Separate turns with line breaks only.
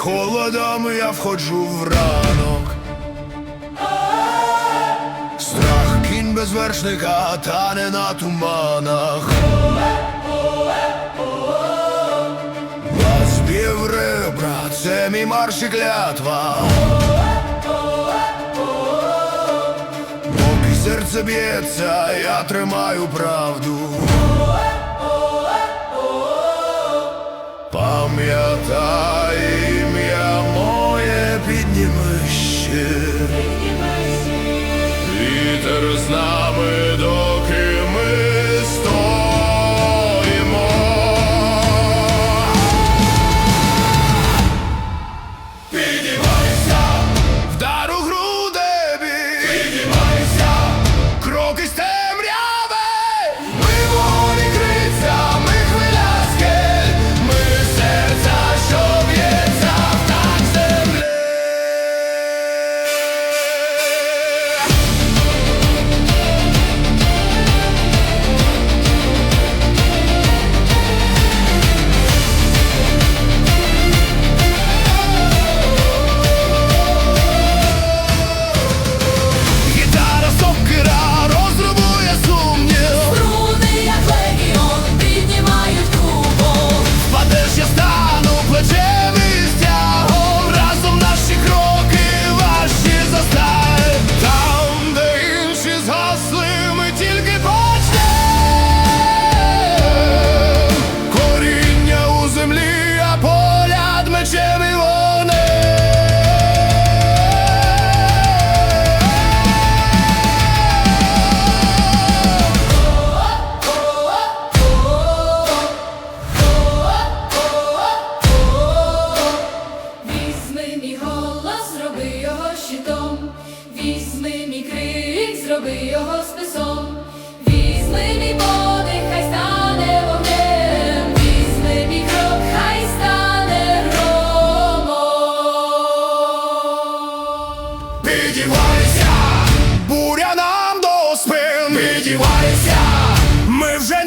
холодом я входжу в ранок. Страх кінь без вершника тане на туманах. Вас б'є в ребра, це мій марш і клятва. Поки серце б'ється, я тримаю правду.
зроби його списом, візьми мій подих, хай стане вогнем, візьми мій крок, хай стане громом.
Підівайся, буря нам до спин, підівайся, ми вже.